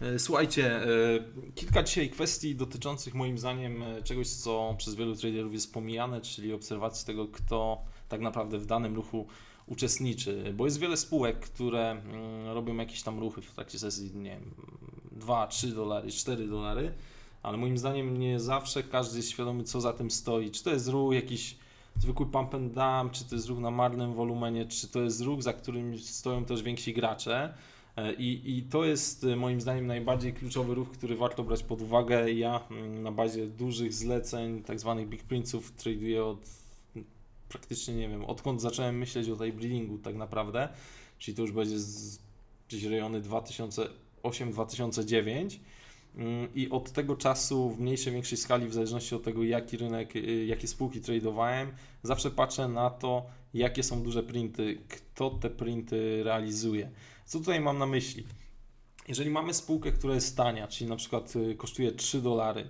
E, Słuchajcie, e, kilka dzisiaj kwestii dotyczących moim zdaniem e, czegoś, co przez wielu traderów jest pomijane, czyli obserwacji tego, kto tak naprawdę w danym ruchu uczestniczy. Bo jest wiele spółek, które mm, robią jakieś tam ruchy w trakcie sesji, nie wiem, 2, 3 dolary, 4 dolary, ale moim zdaniem nie zawsze każdy jest świadomy, co za tym stoi. Czy to jest ruch jakiś zwykły pump and dump, czy to jest ruch na marnym wolumenie, czy to jest ruch, za którym stoją też więksi gracze. E, I, I to jest e, moim zdaniem najbardziej kluczowy ruch, który warto brać pod uwagę. Ja mm, na bazie dużych zleceń, tak zwanych big printsów, traduję od praktycznie nie wiem, odkąd zacząłem myśleć o tej breedingu tak naprawdę, czyli to już będzie z, gdzieś rejony 2008-2009. Mm, I od tego czasu w mniejszej, większej skali, w zależności od tego, jaki rynek, y, jakie spółki tradowałem, zawsze patrzę na to, jakie są duże printy, kto te printy realizuje. Co tutaj mam na myśli? Jeżeli mamy spółkę, która jest tania, czyli na przykład y, kosztuje 3 dolary,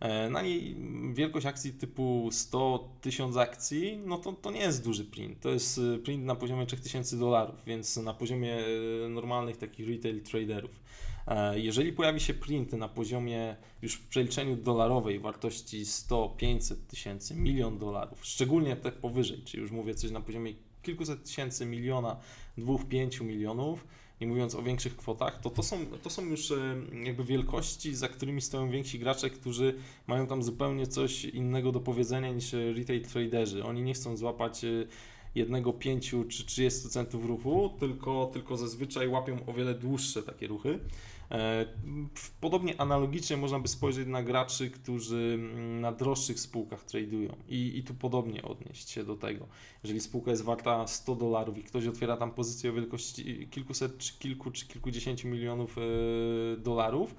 e, na niej wielkość akcji typu 100 1000 akcji, no to, to nie jest duży print. To jest y, print na poziomie 3000 dolarów, więc na poziomie y, normalnych takich retail traderów. E, Jeżeli pojawi się print na poziomie już w przeliczeniu dolarowej wartości 100, 500 tysięcy, milion dolarów, szczególnie te powyżej, czyli już mówię coś na poziomie kilkuset tysięcy, miliona, dwóch, pięciu milionów, nie mówiąc o większych kwotach, to to są, to są już e, jakby wielkości, za którymi stoją więksi gracze, którzy mają tam zupełnie coś innego do powiedzenia niż e, retail traderzy. Oni nie chcą złapać e, jednego, pięciu czy 30 centów ruchu, tylko, tylko zazwyczaj łapią o wiele dłuższe takie ruchy. E, Podobnie analogicznie można by spojrzeć na graczy, którzy mm, na droższych spółkach tradują i, i tu podobnie odnieść się do tego. Jeżeli spółka jest warta 100 dolarów i ktoś otwiera tam pozycję o wielkości kilkuset, czy kilku, czy kilkudziesięciu milionów e, dolarów,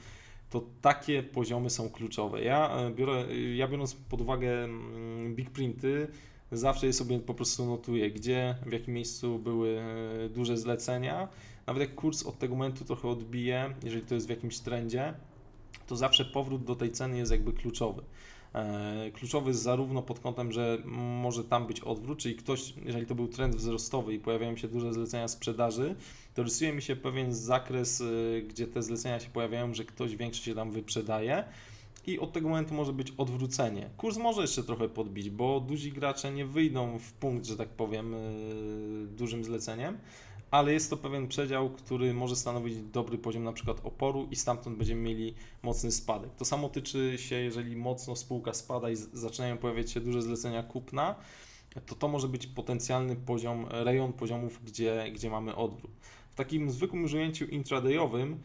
to takie poziomy są kluczowe. Ja, e, biorę, ja biorąc pod uwagę mm, big printy, zawsze je sobie po prostu notuję, gdzie, w jakim miejscu były e, duże zlecenia. Nawet jak kurs od tego momentu trochę odbije, jeżeli to jest w jakimś trendzie, to zawsze powrót do tej ceny jest jakby kluczowy. E, Kluczowy zarówno pod kątem, że może tam być odwrót, czyli ktoś, jeżeli to był trend wzrostowy i pojawiają się duże zlecenia sprzedaży, to rysuje mi się pewien zakres, e, gdzie te zlecenia się pojawiają, że ktoś większy się tam wyprzedaje i od tego momentu może być odwrócenie. Kurs może jeszcze trochę podbić, bo duzi gracze nie wyjdą w punkt, że tak powiem, yy, dużym zleceniem, ale jest to pewien przedział, który może stanowić dobry poziom na przykład oporu i stamtąd będziemy mieli mocny spadek. To samo tyczy się, jeżeli mocno spółka spada i zaczynają pojawiać się duże zlecenia kupna, to to może być potencjalny poziom, rejon poziomów, gdzie, gdzie mamy odwrót. W takim zwykłym już ujęciu intradayowym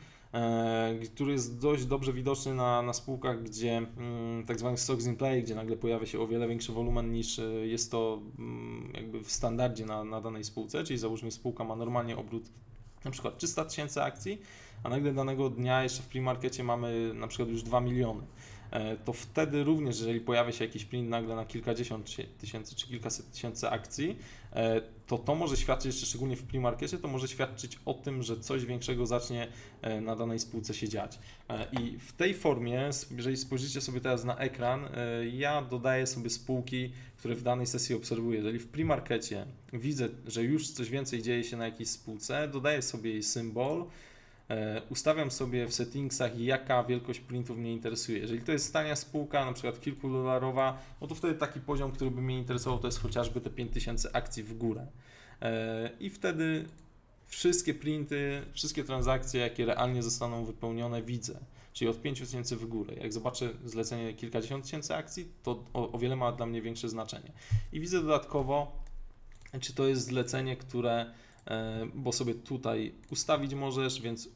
który jest dość dobrze widoczny na, na spółkach, gdzie mm, tak zwany stocks in play, gdzie nagle pojawia się o wiele większy wolumen niż e, jest to mm, jakby w standardzie na, na danej spółce, czyli załóżmy spółka ma normalnie obrót na przykład 300 tysięcy akcji, a nagle danego dnia jeszcze w pre-markecie mamy na przykład już 2 miliony. E, To wtedy również, jeżeli pojawia się jakiś print nagle na kilkadziesiąt tysięcy czy kilkaset tysięcy akcji, e, to to może świadczyć, jeszcze szczególnie w pre-markecie, to może świadczyć o tym, że coś większego zacznie e, na danej spółce się dziać. I w tej formie, jeżeli spojrzycie sobie teraz na ekran, ja dodaję sobie spółki, które w danej sesji obserwuję. Jeżeli w pre-markecie widzę, że już coś więcej dzieje się na jakiejś spółce, dodaję sobie jej symbol, ustawiam sobie w settingsach, jaka wielkość printów mnie interesuje. Jeżeli to jest tania spółka, na przykład kilkudolarowa, no to wtedy taki poziom, który by mnie interesował, to jest chociażby te 5000 akcji w górę. E, I wtedy wszystkie printy, wszystkie transakcje, jakie realnie zostaną wypełnione, widzę. Czyli od 5000 w górę. Jak zobaczę zlecenie kilkadziesiąt tysięcy akcji, to o, o wiele ma dla mnie większe znaczenie. I widzę dodatkowo, czy to jest zlecenie, które, e, bo sobie tutaj ustawić możesz, więc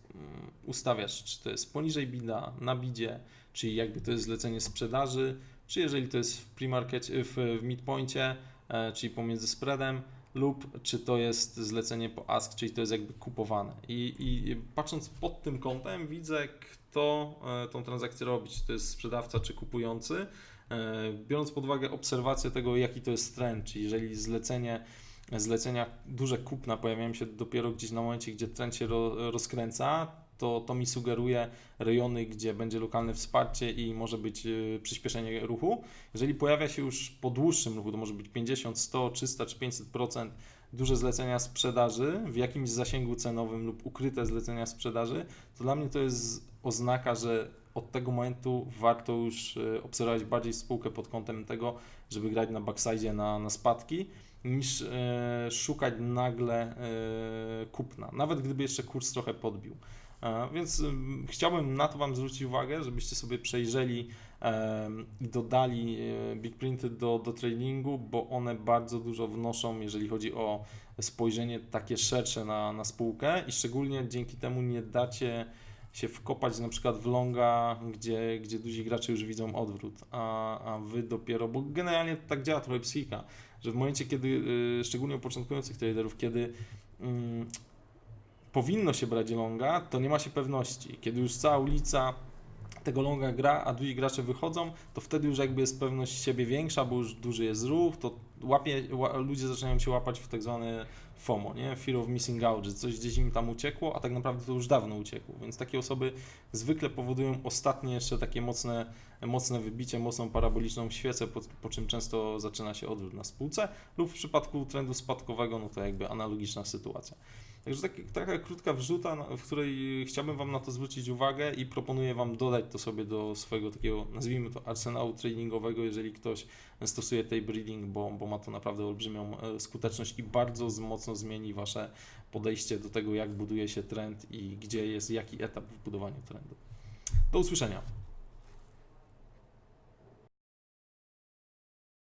ustawiasz, czy to jest poniżej bida, na bidzie, czyli jakby to jest zlecenie sprzedaży, czy jeżeli to jest w w, w midpoincie, e, czyli pomiędzy spreadem, lub czy to jest zlecenie po ask, czyli to jest jakby kupowane. I, i patrząc pod tym kątem, widzę, kto e, tą transakcję robi, czy to jest sprzedawca, czy kupujący. E, Biorąc pod uwagę obserwację tego, jaki to jest trend, czyli jeżeli zlecenie, zlecenia duże kupna pojawiają się dopiero gdzieś na momencie, gdzie trend się ro, rozkręca, to, to mi sugeruje rejony, gdzie będzie lokalne wsparcie i może być e, przyspieszenie ruchu. Jeżeli pojawia się już po dłuższym ruchu, to może być 50, 100, 300 czy 500% duże zlecenia sprzedaży w jakimś zasięgu cenowym lub ukryte zlecenia sprzedaży, to dla mnie to jest oznaka, że od tego momentu warto już e, obserwować bardziej spółkę pod kątem tego, żeby grać na backside na, na spadki, niż e, szukać nagle e, kupna, nawet gdyby jeszcze kurs trochę podbił. E, Więc ym, chciałbym na to Wam zwrócić uwagę, żebyście sobie przejrzeli i dodali big printy do, do tradingu, bo one bardzo dużo wnoszą, jeżeli chodzi o spojrzenie takie szersze na, na spółkę i szczególnie dzięki temu nie dacie się wkopać na przykład w longa, gdzie, gdzie duzi gracze już widzą odwrót, a, a wy dopiero, bo generalnie tak działa trochę psychika, że w momencie, kiedy, y, szczególnie u początkujących traderów, kiedy mm, powinno się brać longa, to nie ma się pewności. Kiedy już cała ulica tego longa gra, a duzi gracze wychodzą, to wtedy już jakby jest pewność siebie większa, bo już duży jest ruch, to łapie, ła, ludzie zaczynają się łapać w tak zwane FOMO, nie? Fear of missing out, że coś gdzieś im tam uciekło, a tak naprawdę to już dawno uciekło. Więc takie osoby zwykle powodują ostatnie jeszcze takie mocne, mocne wybicie, mocną paraboliczną świecę, po, po czym często zaczyna się odwrót na spółce lub w przypadku trendu spadkowego, no to jakby analogiczna sytuacja. Także tak, taka krótka wrzuta, na- w której chciałbym Wam na to zwrócić uwagę i proponuję Wam dodać to sobie do swojego takiego, nazwijmy to, arsenału tradingowego, jeżeli ktoś stosuje tape reading, bo, bo ma to naprawdę olbrzymią e, skuteczność i bardzo mocno zmieni Wasze podejście do tego, jak buduje się trend i gdzie jest jaki etap w budowaniu trendu. Do usłyszenia.